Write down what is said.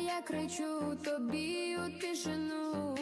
я кричу тобі у тишину,